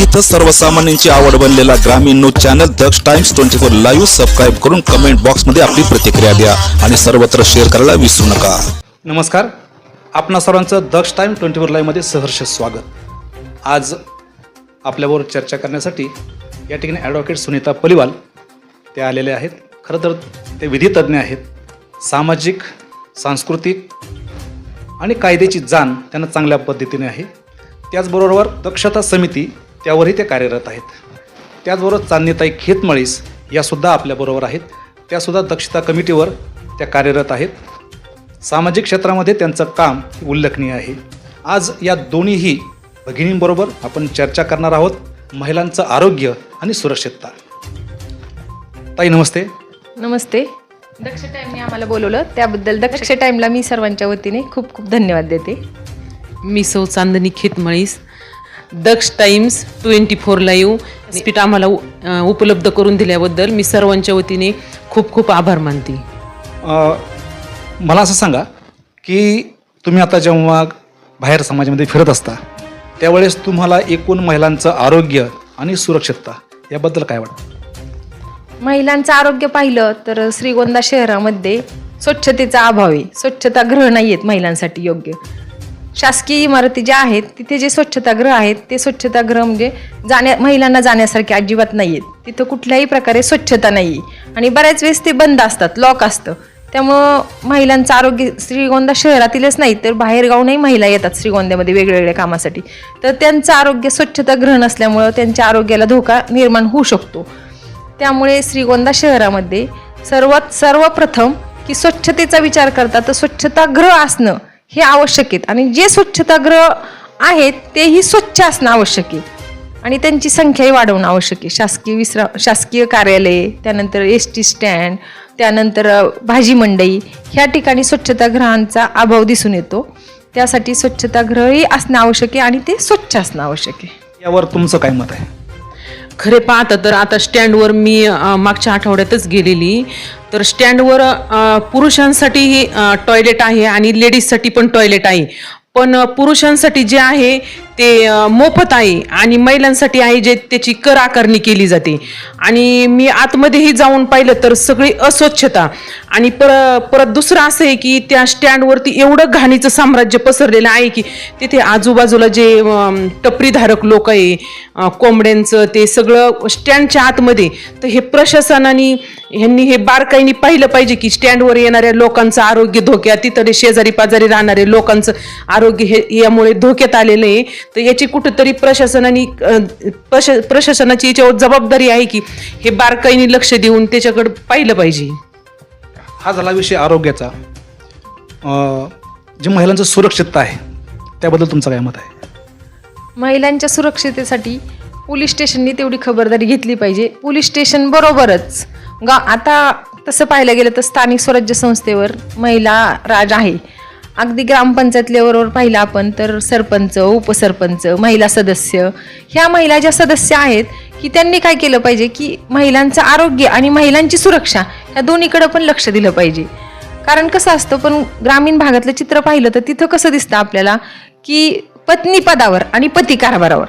अल्पावधीत सर्वसामान्यांची आवड बनलेला ग्रामीण news channel Daksh times twenty four live subscribe करून कमेंट बॉक्समध्ये आपली प्रतिक्रिया द्या आणि सर्वत्र शेअर करायला विसरू नका. नमस्कार. आपणा सर्वांचं दक्ष टाईम ट्वेंटी फोर लाईव्हमध्ये सहर्ष स्वागत. आज आपल्याबरोबर चर्चा करण्यासाठी या ठिकाणी ॲडव्होकेट सुनीता पलिवाल ते आलेले आहेत. खरं तर ते विधितज्ञ आहेत. सामाजिक सांस्कृतिक आणि कायद्याची जाण त्यांना चांगल्या पद्धतीने आहे. त्याचबरोबर दक्षता समिती त्यावरही ते कार्यरत आहेत. त्याचबरोबर चांदणीताई खेतमळीस यासुद्धा आपल्याबरोबर आहेत. त्यासुद्धा दक्षता कमिटीवर त्या कार्यरत आहेत. सामाजिक क्षेत्रामध्ये त्यांचं काम उल्लेखनीय आहे. आज या दोन्हीही भगिनींबरोबर आपण चर्चा करणार आहोत. महिलांचं आरोग्य आणि सुरक्षितता. ताई नमस्ते. नमस्ते. दक्ष टाईमने आम्हाला बोलवलं. त्याबद्दल दक्ष टाईमला मी सर्वांच्या वतीने खूप खूप धन्यवाद देते. मी सौ Chandani Khetmalis. Daksh times twenty four live spit आम्हाला उपलब्ध करून दिल्याबद्दल मी सर्वांच्या वतीने खूप खूप आभार मानते. अ, मला असं सांगा की तुम्ही आता जेव्हा बाहेर समाजामध्ये फिरत असता त्यावेळेस तुम्हाला एकूण महिलांचं आरोग्य आणि सुरक्षितता याबद्दल काय वाटतं? महिलांचं आरोग्य पाहिलं तर श्रीगोंदा शहरामध्ये स्वच्छतेचा अभाव आहे. स्वच्छतागृह नाही आहेत महिलांसाठी योग्य. शासकीय इमारती ज्या आहेत तिथे जे स्वच्छतागृह आहेत ते स्वच्छतागृह म्हणजे जाण्या महिलांना जाण्यासारखे अजिबात नाही आहेत तिथं कुठल्याही प्रकारे स्वच्छता नाही आहे आणि बऱ्याच वेळेस ते बंद असतात लॉक असतं. त्यामुळं महिलांचं आरोग्य श्रीगोंदा शहरातीलच नाही तर बाहेरगावूनही महिला येतात श्रीगोंद्यामध्ये वेगवेगळ्या कामासाठी. तर त्यांचं आरोग्य स्वच्छतागृह नसल्यामुळं त्यांच्या आरोग्याला धोका निर्माण होऊ शकतो. त्यामुळे श्रीगोंदा शहरामध्ये सर्वात सर्वप्रथम की स्वच्छतेचा विचार करता तर स्वच्छतागृह असणं हे आवश्यक आहेत. आणि जे स्वच्छतागृह आहेत तेही स्वच्छ असणं आवश्यक आहे. आणि त्यांची संख्याही वाढवणं आवश्यक आहे. शासकीय विश्रा शासकीय कार्यालये त्यानंतर एस टी स्टँड त्यानंतर भाजी मंडई ह्या ठिकाणी स्वच्छतागृहांचा अभाव दिसून येतो. त्यासाठी स्वच्छतागृहही असणं आवश्यक आहे आणि ते स्वच्छ असणं आवश्यक आहे. यावर तुमचं काय मत आहे? खरे पाहता तर आता स्टँडवर मी मागच्या आठवड्यातच गेलेली. तर स्टँडवर पुरुषांसाठीही टॉयलेट आहे आणि लेडीजसाठी पण टॉयलेट आहे. पण पुरुषांसाठी जे आहे ते मोफत आहे आणि महिलांसाठी आहे जे त्याची कर आकारणी केली जाते. आणि मी आतमध्येही जाऊन पाहिलं तर सगळी अस्वच्छता. आणि पर परत दुसरं असं आहे की त्या स्टँडवरती एवढं घाणीचं साम्राज्य पसरलेलं आहे की तिथे आजूबाजूला जे टपरीधारक लोक आहे कोंबड्यांचं ते सगळं स्टँडच्या आतमध्ये. तर हे प्रशासनाने ह्यांनी हे बारकाईने पाहिलं पाहिजे की स्टँडवर येणाऱ्या लोकांचं आरोग्य धोक्यात तिथले शेजारी पाजारी राहणारे लोकांचं आरोग्य हे यामुळे धोक्यात आलेलं आहे. तर याची कुठंतरी प्रशासनाने प्रशा प्रशासनाची याच्यावर जबाबदारी आहे की हे बारकाईने लक्ष देऊन त्याच्याकडे पाहिलं पाहिजे. हा झाला विषय आरोग्याचा. अ, जे महिलांचं सुरक्षितता आहे त्याबद्दल तुमचं काय मत आहे? महिलांच्या सुरक्षितेसाठी पोलीस स्टेशननी तेवढी खबरदारी घेतली पाहिजे. पोलीस स्टेशन बरोबरच गा आता तसं पाहायला गेलं तर स्थानिक स्वराज्य संस्थेवर महिला राज आहे. अगदी ग्रामपंचायत लेवलवर पाहिलं आपण तर सरपंच उपसरपंच महिला सदस्य ह्या महिला ज्या सदस्य आहेत की त्यांनी काय केलं पाहिजे की महिलांचं आरोग्य आणि महिलांची सुरक्षा ह्या दोन्हीकडं पण लक्ष दिलं पाहिजे. कारण कसं असतं पण ग्रामीण भागातलं चित्र पाहिलं तर तिथं कसं दिसतं आपल्याला की पत्नी पदावर आणि पती कारभारावर.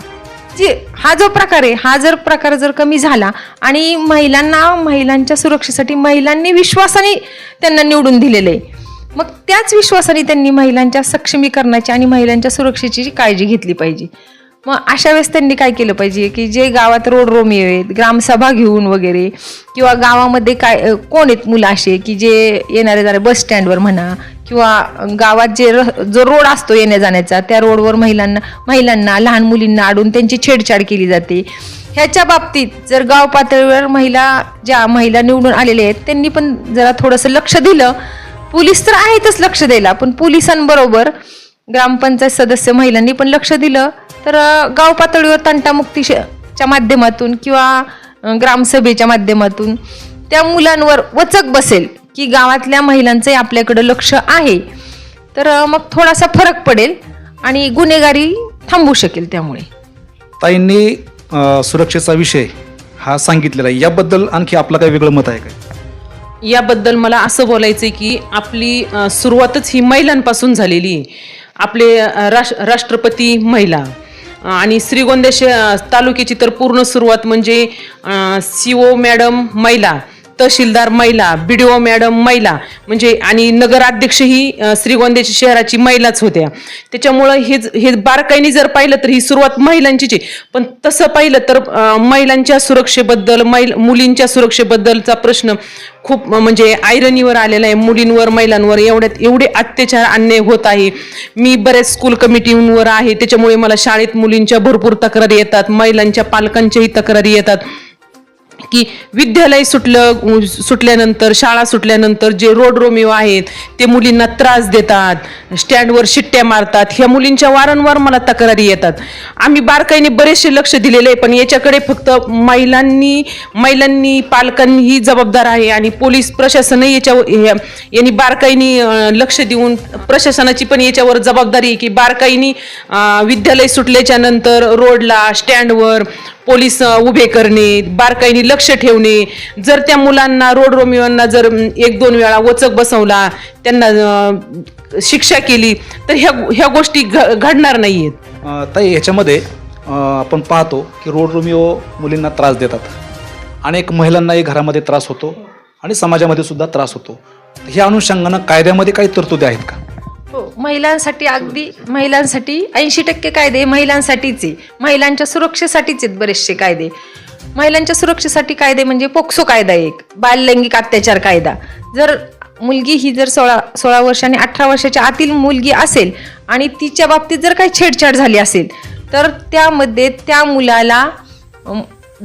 जी हा जो प्रकार आहे हा जर प्रकार जर कमी झाला आणि महिलांना महिलांच्या सुरक्षेसाठी महिलांनी विश्वासाने त्यांना निवडून दिलेलं आहे मग त्याच विश्वासाने त्यांनी महिलांच्या सक्षमीकरणाची आणि महिलांच्या सुरक्षेची काळजी घेतली पाहिजे. मग अशा वेळेस त्यांनी काय केलं पाहिजे की जे गावात रोड रोमियो आहेत ग्रामसभा घेऊन वगैरे किंवा गावामध्ये काय कोण आहेत मुलं असे की जे येणारे जाणारे बस स्टँडवर म्हणा किंवा गावात जे र जो रोड असतो येण्या जाण्याचा त्या रोडवर महिलांना महिलांना लहान मुलींना अडून त्यांची छेडछाड केली जाते. ह्याच्या बाबतीत जर गाव पातळीवर महिला ज्या महिला निवडून आलेल्या आहेत त्यांनी पण जरा थोडंसं लक्ष दिलं पोलीस तर आहेतच लक्ष द्यायला पण पोलिसांबरोबर ग्रामपंचायत सदस्य महिलांनी पण लक्ष दिलं. तर गाव पातळीवर तंटामुक्ती माध्यमातून किंवा ग्रामसभेच्या माध्यमातून त्या मुलांवर वचक बसेल की गावातल्या महिलांचंही आपल्याकडं लक्ष आहे. तर मग थोडासा फरक पडेल आणि गुन्हेगारी थांबू शकेल त्यामुळे. ताईंनी सुरक्षेचा विषय हा सांगितलेला आहे. याबद्दल आणखी आपलं काही वेगळं मत आहे का याबद्दल मला असं बोलायचं आहे की आपली सुरुवातच ही महिलांपासून झालेली आहे. आपले अ, राष राष्ट्रपती महिला आणि श्रीगोंदा श तालुक्याची तर पूर्ण सुरुवात म्हणजे सी ओ मॅडम महिला तहसीलदार महिला बी डी ओ मॅडम महिला म्हणजे आणि नगराध्यक्ष ही श्रीगोंद्याची शहराची महिलाच होत्या. त्याच्यामुळं हे हे बारकाईने जर पाहिलं तर ही सुरुवात महिलांचीच आहे. पण तसं पाहिलं तर महिलांच्या सुरक्षेबद्दल मैल मुलींच्या सुरक्षेबद्दलचा प्रश्न खूप म्हणजे आयरनीवर आलेला आहे. मुलींवर महिलांवर एवढ्यात एवढे अत्याचार अन्याय होत आहे. मी बऱ्याच स्कूल कमिटींवर आहे. त्याच्यामुळे मला शाळेत मुलींच्या भरपूर तक्रारी येतात. महिलांच्या पालकांच्याही तक्रारी येतात. की विद्यालय सुटलं सुटल्यानंतर शाळा सुटल्यानंतर जे रोड रोमिओ आहेत ते मुलींना त्रास देतात स्टँडवर शिट्ट्या मारतात ह्या मुलींच्या वारंवार मला तक्रारी येतात. आम्ही बारकाईने बरेचसे लक्ष दिलेले आहे पण याच्याकडे फक्त महिलांनी महिलांनी पालकांनी ही जबाबदार आहे आणि पोलीस प्रशासनही याच्यावर यांनी बारकाईने लक्ष देऊन प्रशासनाची पण याच्यावर जबाबदारी आहे की बारकाईनी विद्यालय सुटल्याच्या नंतर रोडला स्टँडवर पोलीस उभे करणे बारकाईने लक्ष ठेवणे जर त्या मुलांना रोड रोमिओंना जर एक दोन वेळा वचक बसवला त्यांना शिक्षा केली तर ह्या ह्या गोष्टी घ- घडणार नाही आहेत ताई ह्याच्यामध्ये आपण पाहतो की रोड रोमिओ मुलींना त्रास देतात. अनेक महिलांनाही घरामध्ये त्रास होतो आणि समाजामध्ये सुद्धा त्रास होतो. ह्या अनुषंगानं कायद्यामध्ये काही तरतुदी आहेत का? हो महिलांसाठी अगदी महिलांसाठी ऐंशी टक्के कायदे महिलांसाठीचे महिलांच्या सुरक्षेसाठीच आहेत बरेचसे कायदे. महिलांच्या सुरक्षेसाठी कायदे म्हणजे पोक्सो कायदा एक बाललैंगिक अत्याचार कायदा. जर मुलगी ही जर सोळा सोळा वर्ष आणि अठरा वर्षाच्या आतील मुलगी असेल आणि तिच्या बाबतीत जर काही छेडछाड झाली असेल तर त्यामध्ये त्या मुलाला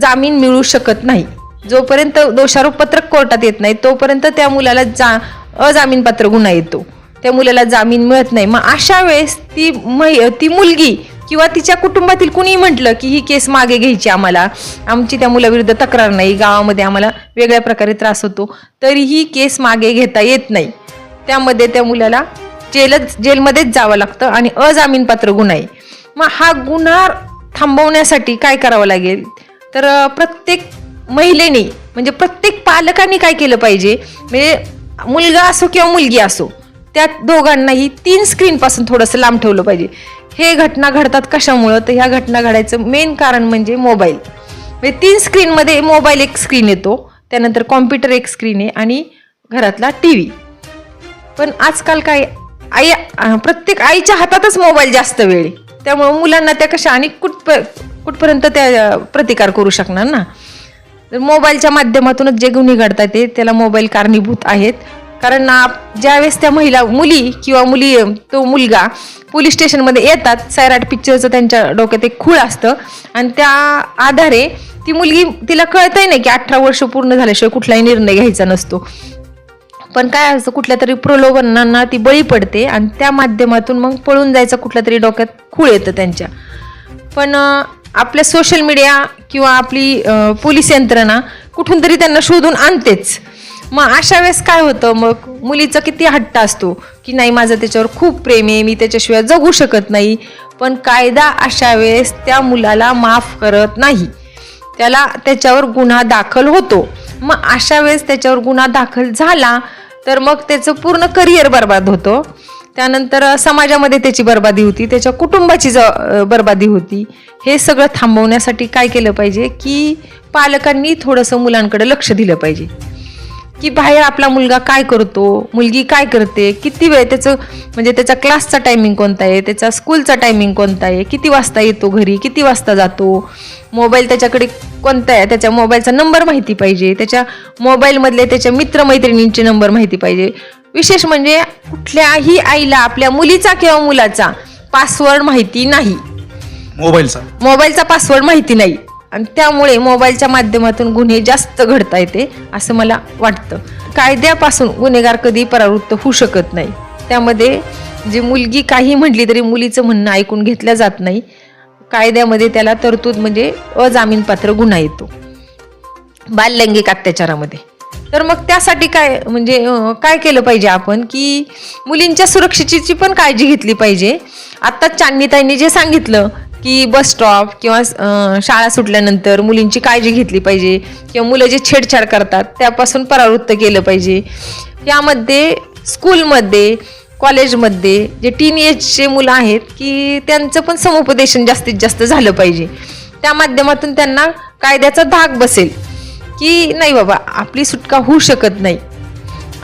जामीन मिळू शकत नाही. जोपर्यंत दोषारोपपत्रक कोर्टात येत नाही तोपर्यंत त्या मुलाला जा अजामीनपात्र गुन्हा येतो. त्या मुलाला जामीन मिळत नाही. मग अशा वेळेस ती मै ती मुलगी किंवा तिच्या कुटुंबातील कुणी म्हटलं की ही केस मागे घ्यायची आम्हाला. आमची त्या मुलाविरुद्ध तक्रार नाही. गावामध्ये आम्हाला वेगळ्या प्रकारे त्रास होतो. तरी ही केस मागे घेता येत नाही. त्यामध्ये त्या मुलाला जेलच जेलमध्येच जावं लागतं आणि अजामीनपात्र गुन्हा आहे. मग हा गुन्हा थांबवण्यासाठी काय करावं लागेल? तर प्रत्येक महिलेने म्हणजे प्रत्येक पालकांनी काय केलं पाहिजे? म्हणजे मुलगा असो किंवा मुलगी असो त्या दोघांनाही तीन स्क्रीनपासून थोडंसं लांब ठेवलं पाहिजे. हे घटना घडतात कशामुळं? तर ह्या घटना घडायचं मेन कारण म्हणजे मोबाईल म्हणजे तीन स्क्रीनमध्ये मोबाईल एक स्क्रीन येतो त्यानंतर कॉम्प्युटर एक स्क्रीन आहे आणि घरातला टी व्ही पण आजकाल काय आई प्रत्येक आईच्या हातातच मोबाईल जास्त वेळ त्यामुळं मुलांना त्या कशा आणि कुठप कुठपर्यंत त्या प्रतिकार करू शकणार ना? तर मोबाईलच्या माध्यमातूनच जे गुन्हे घडतात ते त्याला मोबाईल कारणीभूत आहेत. कारण ना ज्यावेळेस त्या महिला मुली किंवा मुली तो मुलगा पोलीस स्टेशनमध्ये येतात सैराट पिक्चरचं त्यांच्या डोक्यात एक खूळ असतं. आणि त्या आधारे ती मुलगी तिला कळतही नाही की अठरा वर्ष पूर्ण झाल्याशिवाय कुठलाही निर्णय घ्यायचा नसतो. पण काय असतं कुठल्या तरी प्रलोभनांना ती बळी पडते आणि त्या माध्यमातून मग पळून जायचं कुठल्या तरी डोक्यात खूळ येतं त्यांच्या. पण आपल्या सोशल मीडिया किंवा आपली पोलीस यंत्रणा कुठून तरी त्यांना शोधून आणतेच. मग अशा वेळेस काय होतं? मग मुलीचा किती हट्ट असतो की नाही माझं त्याच्यावर खूप प्रेम आहे मी त्याच्याशिवाय जगू शकत नाही. पण कायदा अशा वेळेस त्या मुलाला माफ करत नाही. त्याला त्याच्यावर गुन्हा दाखल होतो. मग अशा वेळेस त्याच्यावर गुन्हा दाखल झाला तर मग त्याचं पूर्ण करिअर बर्बाद होतं. त्यानंतर समाजामध्ये त्याची बर्बादी होती त्याच्या कुटुंबाची ज बर्बादी होती. हे सगळं थांबवण्यासाठी काय केलं पाहिजे? की पालकांनी थोडंसं मुलांकडे लक्ष दिलं पाहिजे. की बाहेर आपला मुलगा काय करतो? मुलगी काय करते? किती वेळ त्याचं म्हणजे त्याचा क्लासचा टायमिंग कोणता आहे? त्याचा स्कूलचा टायमिंग कोणता आहे? किती वाजता येतो घरी? किती वाजता जातो? मोबाईल त्याच्याकडे कोणता आहे? त्याच्या मोबाईलचा नंबर माहिती पाहिजे. त्याच्या मोबाईलमधले त्याच्या मित्रमैत्रिणींचे नंबर माहिती पाहिजे. विशेष म्हणजे कुठल्याही आईला आपल्या मुलीचा किंवा मुलाचा पासवर्ड माहिती नाही. मोबाईलचा. मोबाईलचा पासवर्ड माहिती नाही. आणि त्यामुळे मोबाईलच्या माध्यमातून गुन्हे जास्त घडता येते असं मला वाटतं. कायद्यापासून गुन्हेगार कधी परावृत्त होऊ शकत नाही. त्यामध्ये जी मुलगी काही म्हटली तरी मुलीचं म्हणणं ऐकून घेतलं जात नाही. कायद्यामध्ये त्याला तरतूद म्हणजे अजामीनपात्र गुन्हा येतो. बाललैंगिक अत्याचारामध्ये. तर मग त्यासाठी काय म्हणजे काय केलं पाहिजे आपण की मुलींच्या सुरक्षेची पण काळजी घेतली पाहिजे. आत्ताच चांदनीताईंनी जे सांगितलं की बस स्टॉप किंवा शाळा सुटल्यानंतर मुलींची काळजी घेतली पाहिजे किंवा मुलं जे छेडछाड करतात त्यापासून परावृत्त केलं पाहिजे. यामध्ये स्कूलमध्ये कॉलेजमध्ये जे टीन एजचे मुलं आहेत की त्यांचं पण समुपदेशन जास्तीत जास्त झालं पाहिजे. त्या माध्यमातून त्यांना कायद्याचा धाक बसेल. की नाही बाबा आपली सुटका होऊ शकत नाही.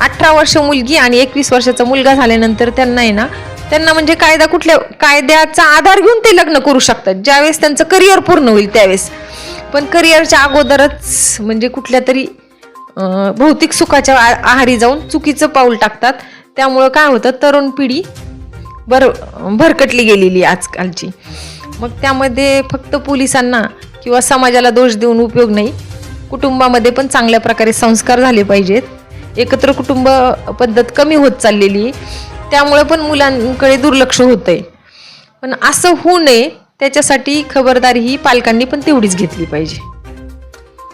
अठरा वर्ष मुलगी आणि एकवीस वर्षाचा मुलगा झाल्यानंतर त्यांना आहे ना त्यांना म्हणजे कायदा कुठल्या कायद्याचा आधार घेऊन ते लग्न करू शकतात. ज्यावेळेस त्यांचं करिअर पूर्ण होईल त्यावेळेस. पण करिअरच्या अगोदरच म्हणजे कुठल्या तरी भौतिक सुखाच्या आहारी जाऊन चुकीचं पाऊल टाकतात. त्यामुळं काय होतं तरुण पिढी बर भरकटली गेलेली आहे आजकालची. मग त्यामध्ये फक्त पोलिसांना किंवा समाजाला दोष देऊन उपयोग नाही. कुटुंबामध्ये पण चांगल्या प्रकारे संस्कार झाले पाहिजेत. एकत्र कुटुंब पद्धत कमी होत चाललेली आहे. त्यामुळे पण मुलांकडे दुर्लक्ष होत आहे पण असं होऊ नये त्याच्यासाठी खबरदारी ही पालकांनी पण तेवढीच घेतली पाहिजे.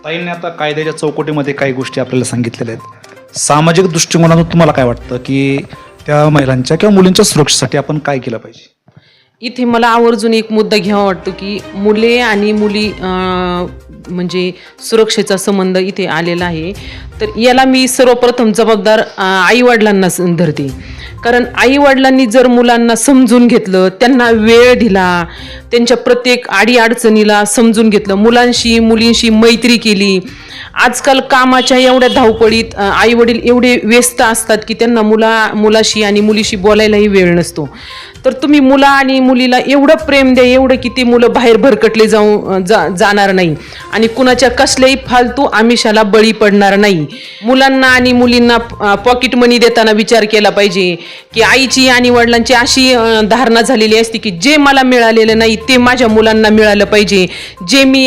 ताईंनी आता कायद्याच्या चौकटीमध्ये काही गोष्टी आपल्याला सांगितलेल्या आहेत. सामाजिक दृष्टिकोनातून तुम्हाला काय वाटतं की त्या महिलांच्या किंवा मुलींच्या सुरक्षेसाठी आपण काय केलं पाहिजे? इथे मला आवर्जून एक मुद्दा घ्यावा वाटतो की मुले आणि मुली म्हणजे सुरक्षेचा संबंध इथे आलेला आहे. तर याला मी सर्वप्रथम जबाबदार आईवडिलांना धरते. कारण आई वडिलांनी जर मुलांना समजून घेतलं त्यांना वेळ दिला त्यांच्या प्रत्येक अडीअडचणीला समजून घेतलं मुलांशी मुलींशी मैत्री केली आजकाल कामाच्या एवढ्या धावपळीत आई वडील एवढे व्यस्त असतात की त्यांना मुला मुलाशी आणि मुलीशी बोलायलाही वेळ नसतो. तर तुम्ही मुला आणि मुलीला एवढं प्रेम द्या एवढं की ती मुलं बाहेर भरकटले जाऊ जा जाणार नाही. आणि कुणाच्या कसल्याही फालतू आमिषाला बळी पडणार नाही. मुलांना आणि मुलींना पॉकेट मनी देताना विचार केला पाहिजे. की आईची आणि वडिलांची अशी धारणा झालेली असते की जे मला मिळालेलं नाही ते माझ्या मुलांना मिळालं पाहिजे. जे मी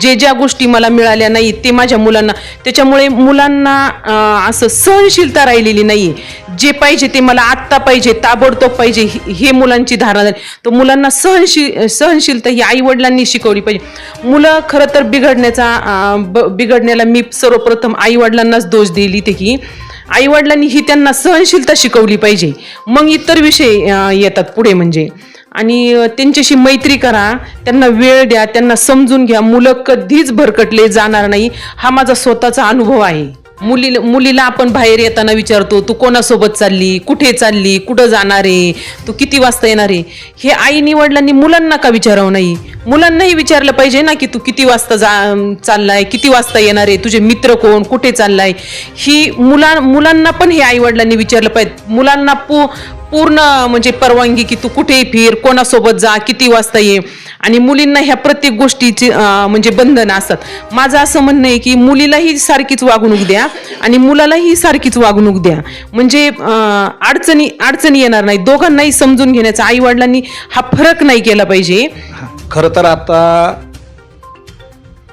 जे ज्या गोष्टी मला मिळाल्या नाही ते माझ्या मुलांना त्याच्यामुळे मुलांना असं सहनशीलता राहिलेली नाही. जे पाहिजे ते मला आत्ता पाहिजे ताबडतोब पाहिजे हे- मुलांची धारणा झाली. तर मुलांना सहनशील सहनशीलता ही आई वडिलांनी शिकवली पाहिजे. मुलं खरं तर बिघडण्याचा बिघडण्याला मी सर्वप्रथम आई वडिलांनाच दोष देईल इथे की आईवडिलांनी ही त्यांना सहनशीलता शिकवली पाहिजे. मग इतर विषय येतात पुढे म्हणजे. आणि त्यांच्याशी मैत्री करा. त्यांना वेळ द्या. त्यांना समजून घ्या. मुलं कधीच भरकटले जाणार नाही. हा माझा स्वतःचा अनुभव आहे. मुली मुलीला आपण बाहेर येताना विचारतो तू कोणासोबत चालली? कुठे चालली? कुठं जाणार आहे? तू किती वाजता येणार आहे? हे आई वडिलांनी मुलांना का विचारावं नाही? मुलांनाही विचारलं पाहिजे ना की तू किती वाजता जा चाललाय किती वाजता येणार आहे? तुझे मित्र कोण? कुठे चाललाय? ही मुला मुलांना पण हे आई वडिलांनी विचारलं पाहिजे. मुलांना पु पूर्ण म्हणजे परवानगी की तू कुठेही फिर कोणासोबत जा किती वाजता ये. आणि मुलींना ह्या प्रत्येक गोष्टीची म्हणजे बंधनं असतात. माझं असं म्हणणं आहे की मुलीलाही सारखीच वागणूक द्या आणि मुलालाही सारखीच वागणूक द्या. म्हणजे अडचणी अडचणी येणार नाही. दोघांनाही समजून घेण्याचा आई वडिलांनी हा फरक नाही केला पाहिजे. खरं तर आता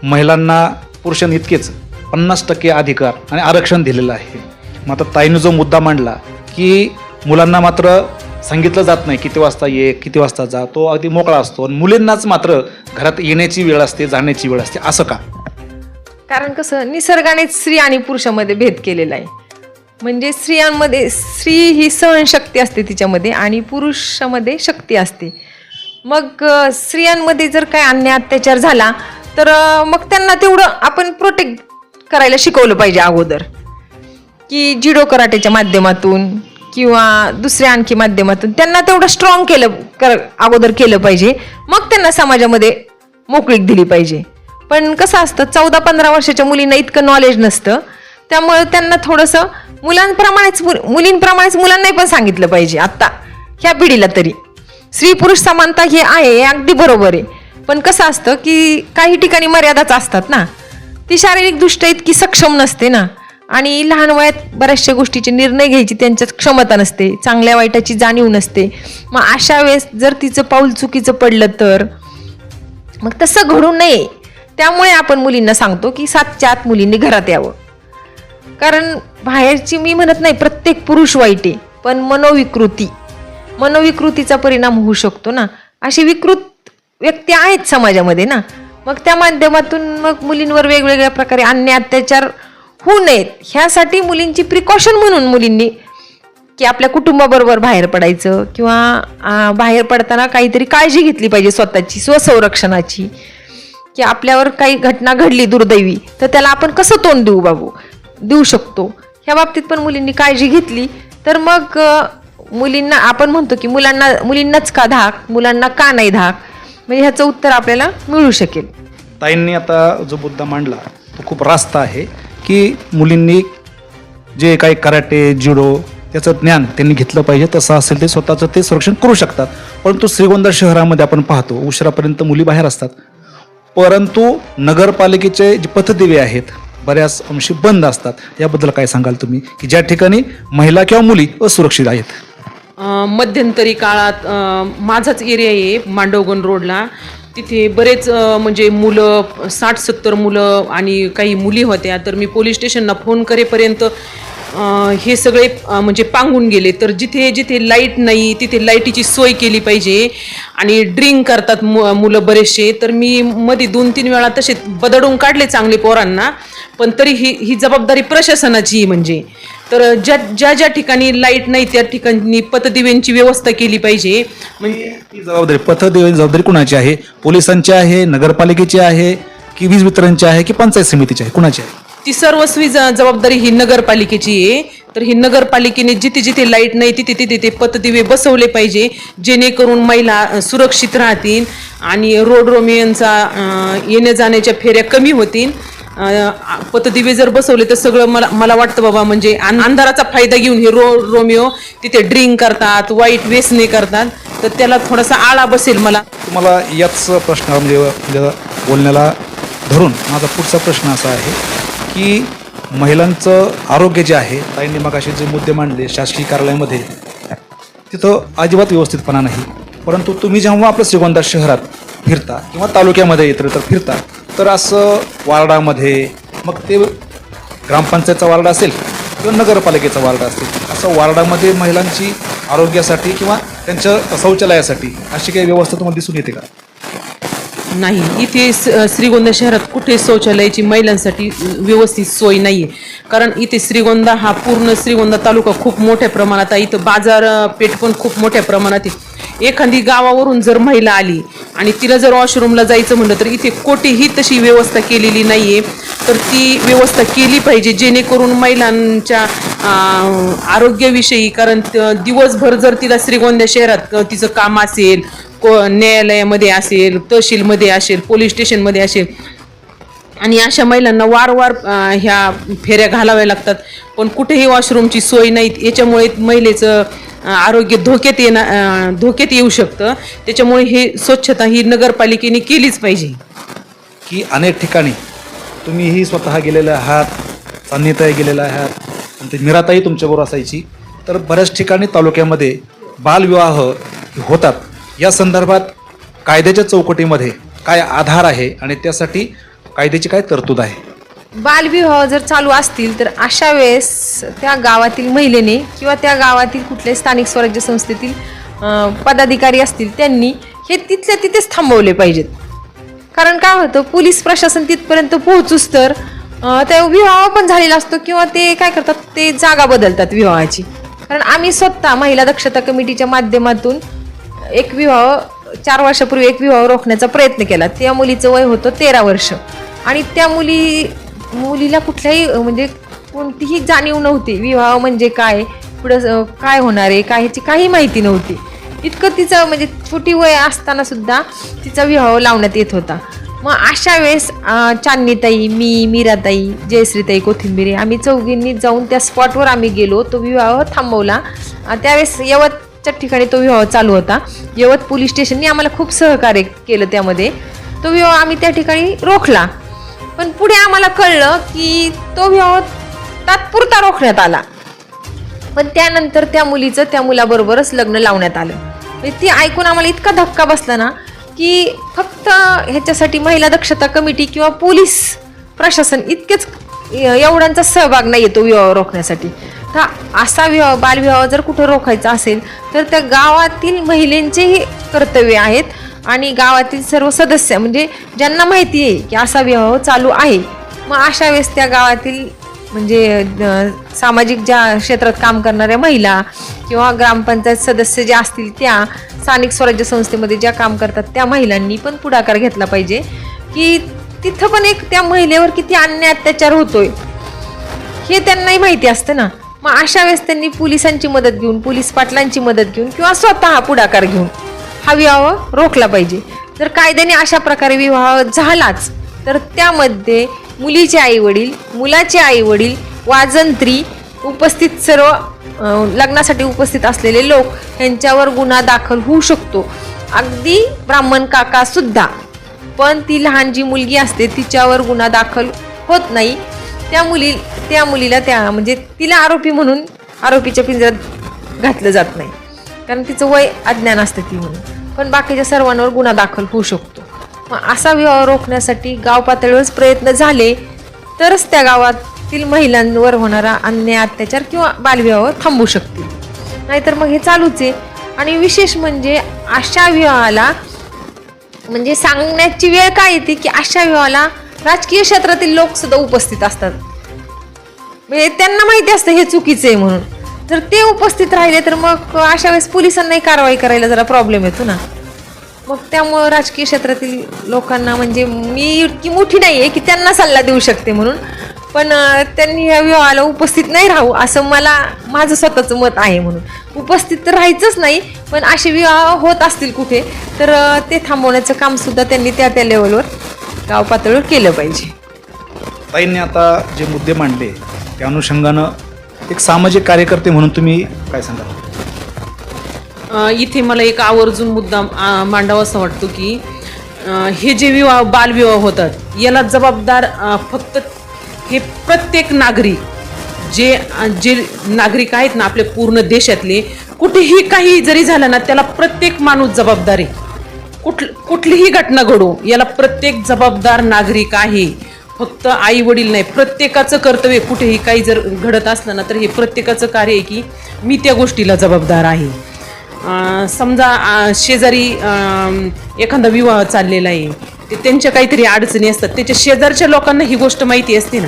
महिलांना पुरुषांनी इतकेच पन्नास टक्के अधिकार आणि आरक्षण दिलेलं आहे. मग आता ताईनं जो मुद्दा मांडला की मुलांना मात्र सांगितलं जात नाही किती वाजता ये किती वाजता जा. तो अगदी मोकळा असतो आणि मुलींनाच मात्र घरात येण्याची वेळ असते जाण्याची वेळ असते असं का? कारण कसं निसर्गाने स्त्री आणि पुरुषामध्ये भेद केलेला आहे. म्हणजे स्त्रियांमध्ये स्त्री ही सहनशक्ती असते तिच्यामध्ये आणि पुरुषामध्ये शक्ती असते. मग स्त्रियांमध्ये जर काय अन्याय अत्याचार झाला तर मग त्यांना तेवढं आपण प्रोटेक्ट करायला शिकवलं पाहिजे अगोदर. की जिडो कराटेच्या माध्यमातून किंवा दुसऱ्या आणखी माध्यमातून त्यांना तेवढं स्ट्रॉंग केलं कर अगोदर केलं पाहिजे. मग त्यांना समाजामध्ये मोकळीक दिली पाहिजे. पण कसं असतं चौदा पंधरा वर्षाच्या मुलींना इतकं नॉलेज नसतं. त्यामुळे त्यांना थोडंसं मुलांप्रमाणेच मुलींप्रमाणेच मुलांनाही पण सांगितलं पाहिजे. आत्ता ह्या पिढीला तरी. स्त्री पुरुष समानता हे आहे हे अगदी बरोबर आहे. पण कसं असतं की काही ठिकाणी मर्यादाच असतात ना. ती शारीरिकदृष्ट्या इतकी सक्षम नसते ना. आणि लहान वयात बऱ्याचशा गोष्टीचे निर्णय घ्यायची त्यांच्यात क्षमता नसते चांगल्या वाईटाची जाणीव नसते. मग अशा वेळेस जर तिचं पाऊल चुकीचं पडलं तर? मग तसं घडू नये. त्यामुळे आपण मुलींना सांगतो की सातच्या आत मुलींनी घरात यावं. कारण बाहेरची मी म्हणत नाही प्रत्येक पुरुष वाईट आहे पण मनोविकृती. मनोविकृतीचा परिणाम होऊ शकतो ना. अशी विकृत व्यक्ती आहेत समाजामध्ये ना. मग त्या माध्यमातून मग मुलींवर वेगवेगळ्या प्रकारे अन्य अत्याचार होऊ नयेत ह्यासाठी मुलींची प्रिकॉशन म्हणून मुलींनी की आपल्या कुटुंबाबरोबर बाहेर पडायचं किंवा बाहेर पडताना काहीतरी काळजी घेतली पाहिजे स्वतःची स्वसंरक्षणाची की आपल्यावर काही घटना घडली दुर्दैवी तर त्याला आपण कसं तोंड देऊ बाबू? देऊ शकतो. ह्या बाबतीत पण मुलींनी काळजी घेतली तर मग मुलींना आपण म्हणतो की मुलांना मुलींनाच का धाक? मुलांना का नाही धाक? म्हणजे ह्याचं उत्तर आपल्याला मिळू शकेल. ताईंनी आता जो मुद्दा मांडला तो खूप रास्त आहे. की मुलींनी जे काही कराटे जुडो त्याचं ज्ञान त्यांनी घेतलं पाहिजे तसं असेल ते स्वतःचं ते संरक्षण करू शकतात. परंतु श्रीगोंदा शहरामध्ये आपण पाहतो उशिरापर्यंत मुली बाहेर असतात. परंतु नगरपालिकेचे जे पथदिवे आहेत बऱ्याच अंशी बंद असतात. याबद्दल काय सांगाल तुम्ही? की ज्या ठिकाणी महिला किंवा मुली असुरक्षित आहेत. मध्यंतरी काळात माझाच एरिया आहे मांडवगण रोडला तिथे बरेच म्हणजे मुलं साठ सत्तर मुलं आणि काही मुली होत्या. तर मी पोलीस स्टेशनला फोन करेपर्यंत हे सगळे म्हणजे पांगून गेले. तर जिथे जिथे लाइट नाही तिथे लाईटीची सोय केली पाहिजे आणि ड्रिंक करतात मु मुलं बरेचसे. तर मी मध्ये दोन तीन वेळा तसे बदडून काढले चांगले पोरांना. पण तरी ही ही जबाबदारी प्रशासनाची म्हणजे. तर ज्या ज्या ज्या ठिकाणी लाइट नाही त्या ठिकाणी पतदिव्यांची व्यवस्था केली पाहिजे. म्हणजे ही जबाबदारी पथदिवे जबाबदारी कुणाची आहे? पोलिसांची आहे नगरपालिकेची आहे की वीज वितरणची आहे की पंचायत समितीची आहे? कुणाची आहे? ती सर्वस्वी ज- जबाबदारी ही नगरपालिकेची आहे. तर ही नगरपालिकेने जिथे जिथे लाइट नाही तिथे तिथे ते पतदिवे बसवले पाहिजे जेणेकरून महिला अ, सुरक्षित राहतील आणि रोड रोमियनचा अ, येण्या जाण्याच्या फेऱ्या कमी होतील. पतदिवे जर बसवले तर सगळं मला मला वाटतं बाबा म्हणजे अंधाराचा फायदा घेऊन हे रो रोमिओ तिथे ड्रिंक करतात वाईट व्यसने करतात तर त्याला थोडासा आळा बसेल मला. तुम्हाला याच प्रश्न म्हणजे बोलण्याला धरून माझा पुढचा प्रश्न असा आहे की महिलांचं आरोग्य जे आहे ताईंनी मगाशी जे मुद्दे मांडले शासकीय कार्यालयामध्ये तिथं अजिबात व्यवस्थितपणा नाही. परंतु तुम्ही जेव्हा आपलं श्रीगोंदा शहरात फिरता किंवा तालुक्यामध्ये येत तर फिरता तर असं वार्डामध्ये मग ते ग्रामपंचायतचा वार्ड असेल किंवा नगरपालिकेचा वार्ड असेल असं वार्डामध्ये महिलांची आरोग्यासाठी किंवा त्यांच्या शौचालयासाठी अशी काही व्यवस्था तुम्हाला दिसून येते का? नाही इथे स- श्रीगोंदा शहरात कुठे शौचालयाची महिलांसाठी व्यवस्थित सोय नाही आहे कारण इथे श्रीगोंदा हा पूर्ण श्रीगोंदा तालुका खूप मोठ्या प्रमाणात आहे. इथं बाजारपेठ पण खूप मोठ्या प्रमाणात आहे. एखादी गावावरून जर महिला आली आणि तिला जर वॉशरूमला जायचं म्हणलं तर इथे कोठेही तशी व्यवस्था केलेली नाही आहे तर ती व्यवस्था केली पाहिजे जेणेकरून महिलांच्या आरोग्याविषयी कारण दिवसभर जर तिला श्रीगोंदा शहरात तिचं काम असेल को न्यायालयामध्ये असेल तहसीलमध्ये असेल पोलीस स्टेशनमध्ये असेल आणि अशा महिलांना वारंवार ह्या फेऱ्या घालाव्या लागतात. पण कुठेही वॉशरूमची सोय नाही याच्यामुळे महिलेचं आरोग्य धोक्यात येणार धोक्यात येऊ शकतं. त्याच्यामुळे हे स्वच्छता ही नगरपालिकेने केलीच पाहिजे. की अनेक ठिकाणी तुम्हीही स्वतः गेलेले आहात सान्यताई गेलेला आहात आणि ते निराताही तुमच्याबरोबर असायची. तर बऱ्याच ठिकाणी तालुक्यामध्ये बालविवाह होतात. या संदर्भात कायद्याच्या चौकटीमध्ये काय आधार आहे आणि त्यासाठी कायद्याची काय तरतूद आहे? बालविवाह जर चालू असतील तर अशा वेळेस त्या गावातील महिलेने किंवा त्या गावातील कुठल्याही स्थानिक स्वराज्य संस्थेतील पदाधिकारी असतील त्यांनी हे तिथल्या तिथेच थांबवले पाहिजेत. कारण काय होतं पोलीस प्रशासन तिथपर्यंत पोहोचूच तर त्या विवाह पण झालेला असतो किंवा ते काय करतात ते जागा बदलतात विवाहाची. कारण आम्ही स्वतः महिला दक्षता कमिटीच्या माध्यमातून एक विवाह चार वर्षापूर्वी एक विवाह रोखण्याचा प्रयत्न केला. त्या मुलीचं वय होतं तेरा वर्ष. आणि त्या मुली मुलीला कुठल्याही म्हणजे कोणतीही जाणीव नव्हती. विवाह म्हणजे काय? पुढं काय होणार आहे? काय ह्याची काही माहिती नव्हती. इतकं तिचं म्हणजे छोटी वय असताना सुद्धा तिचा विवाह लावण्यात येत होता. मग अशा वेळेस चांदनीताई मी मीराताई जयश्रीताई कोथिंबिरे आम्ही चौघींनी जाऊन त्या स्पॉटवर आम्ही गेलो. तो विवाह थांबवला. त्यावेळेस यवतच्या ठिकाणी तो विवाह चालू होता. यवत पोलीस स्टेशनने आम्हाला खूप सहकार्य केलं त्यामध्ये. तो विवाह आम्ही त्या ठिकाणी रोखला. पण पुढे आम्हाला कळलं की तो विवाह तात्पुरता रोखण्यात आला. पण त्यानंतर त्या मुलीचं त्या मुलाबरोबरच लग्न लावण्यात आलं. म्हणजे ती ऐकून आम्हाला इतका धक्का बसला ना की फक्त ह्याच्यासाठी महिला दक्षता कमिटी किंवा पोलीस प्रशासन इतकेच एवढ्यांचा सहभाग नाही येतो विवाह रोखण्यासाठी. तर असा विवाह बालविवाह जर कुठं रोखायचा असेल तर त्या गावातील महिलांचेही कर्तव्य आहेत. आणि गावातील सर्व सदस्य म्हणजे ज्यांना माहिती आहे की असा विवाह चालू आहे मग अशा वेळेस त्या गावातील म्हणजे सामाजिक ज्या क्षेत्रात काम करणाऱ्या महिला किंवा ग्रामपंचायत सदस्य ज्या असतील त्या स्थानिक स्वराज्य संस्थेमध्ये ज्या काम करतात त्या महिलांनी पण पुढाकार घेतला पाहिजे. की तिथं पण एक त्या महिलेवर किती अन्याय अत्याचार होतोय हे त्यांनाही माहिती असतं ना. मग अशा वेळेस त्यांनी पोलिसांची मदत घेऊन पोलीस पाटलांची मदत घेऊन किंवा स्वतः पुढाकार घेऊन हा विवाह रोखला पाहिजे. जर कायद्याने अशा प्रकारे विवाह झालाच तर त्यामध्ये मुलीचे आई वडील मुलाचे आई वडील वाजंत्री उपस्थित सर्व लग्नासाठी उपस्थित असलेले लोक यांच्यावर गुन्हा दाखल होऊ शकतो. अगदी ब्राह्मण काका सुद्धा. पण ती लहान जी मुलगी असते तिच्यावर गुन्हा दाखल होत नाही. त्या मुली त्या मुलीला त्या म्हणजे तिला आरोपी म्हणून आरोपीच्या पिंजऱ्यात घातलं जात नाही. कारण तिचं वय अज्ञान असतं ती म्हणून. पण बाकीच्या सर्वांवर गुन्हा दाखल होऊ शकतो. मग असा विवाह रोखण्यासाठी गाव पातळीवरच प्रयत्न झाले तरच त्या गावातील महिलांवर होणारा अन्याय अत्याचार किंवा बालविवाह थांबू शकतील. नाहीतर मग हे चालूच आहे. आणि विशेष म्हणजे अशा विवाहाला म्हणजे सांगण्याची वेळ काय येते की अशा विवाहाला राजकीय क्षेत्रातील लोक सुद्धा उपस्थित असतात. म्हणजे त्यांना माहिती असतं हे चुकीचं आहे म्हणून. जर ते उपस्थित राहिले तर मग अशा वेळेस पोलिसांनाही कारवाई करायला जरा प्रॉब्लेम येतो ना. मग त्यामुळं राजकीय क्षेत्रातील लोकांना म्हणजे मी इतकी मोठी नाही आहे की त्यांना सल्ला देऊ शकते म्हणून. पण त्यांनी या विवाहाला उपस्थित नाही राहू असं मला माझं स्वतःचं मत आहे म्हणून. उपस्थित तर राहायचंच नाही पण असे विवाह होत असतील कुठे तर ते थांबवण्याचं कामसुद्धा त्यांनी त्या त्या लेवलवर गाव पातळीवर केलं पाहिजे. ताईंनी आता जे मुद्दे मांडले त्या अनुषंगानं एक सामाजिक कार्यकर्ते म्हणून तुम्ही काय सांगाल? अ, इथे मला एक आवर्जून मुद्दा अ, मांडावासा वाटतो की अ, हे जे विवाह बालविवाह होतात याला जबाबदार अ, फक्त हे प्रत्येक नागरिक जे अ, जे नागरिक आहेत ना आपल्या पूर्ण देशातले कुठेही काही जरी झालं ना त्याला प्रत्येक माणूस जबाबदार आहे. कुठ कुठलीही घटना घडो याला प्रत्येक जबाबदार नागरिक आहे. फक्त आई वडील नाही प्रत्येकाचं कर्तव्य कुठेही काही जर घडत असलं ना तर हे प्रत्येकाचं कार्य आहे की मी त्या गोष्टीला जबाबदार आहे. समजा शेजारी एखादा विवाह चाललेला आहे ते त्यांच्या काहीतरी अडचणी असतात त्याच्या शेजारच्या लोकांना ही गोष्ट माहिती असते ना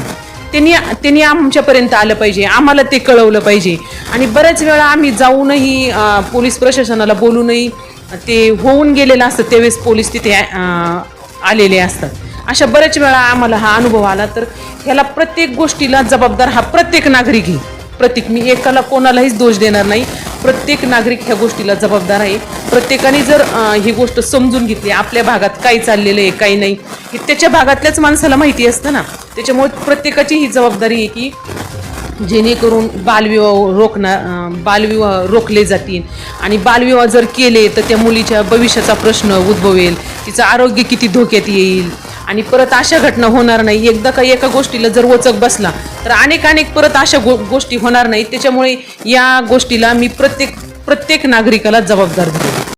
त्यांनी त्यांनी आमच्यापर्यंत आलं पाहिजे आम्हाला ते कळवलं पाहिजे. आणि बऱ्याच वेळा आम्ही जाऊनही पोलीस प्रशासनाला बोलूनही ते होऊन गेलेलं असतं त्यावेळेस पोलीस तिथे आलेले असतात. अशा बऱ्याच वेळा आम्हाला हा अनुभव आला तर ह्याला प्रत्येक गोष्टीला जबाबदार हा प्रत्येक नागरिक आहे. प्रत्येक मी एकाला कोणालाहीच दोष देणार नाही. प्रत्येक नागरिक ह्या गोष्टीला जबाबदार आहे. प्रत्येकाने जर ही गोष्ट समजून घेतली आपल्या भागात काय चाललेलं आहे काही नाही हे त्याच्या भागातल्याच माणसाला माहिती असतं ना. त्याच्यामुळे प्रत्येकाची ही जबाबदारी आहे की जेणेकरून बालविवाह रोखणार बालविवाह रोखले जातील. आणि बालविवाह जर केले तर त्या मुलीच्या भविष्याचा प्रश्न उद्भवेल. तिचं आरोग्य किती धोक्यात येईल. आणि परत अशा घटना होणार नाही. एकदा का एका गोष्टीला जर वचक बसला तर अनेक अनेक परत अशा गो गोष्टी होणार नाही त्याच्यामुळे या गोष्टीला मी प्रत्येक प्रत्येक नागरिकाला जबाबदार धरेन.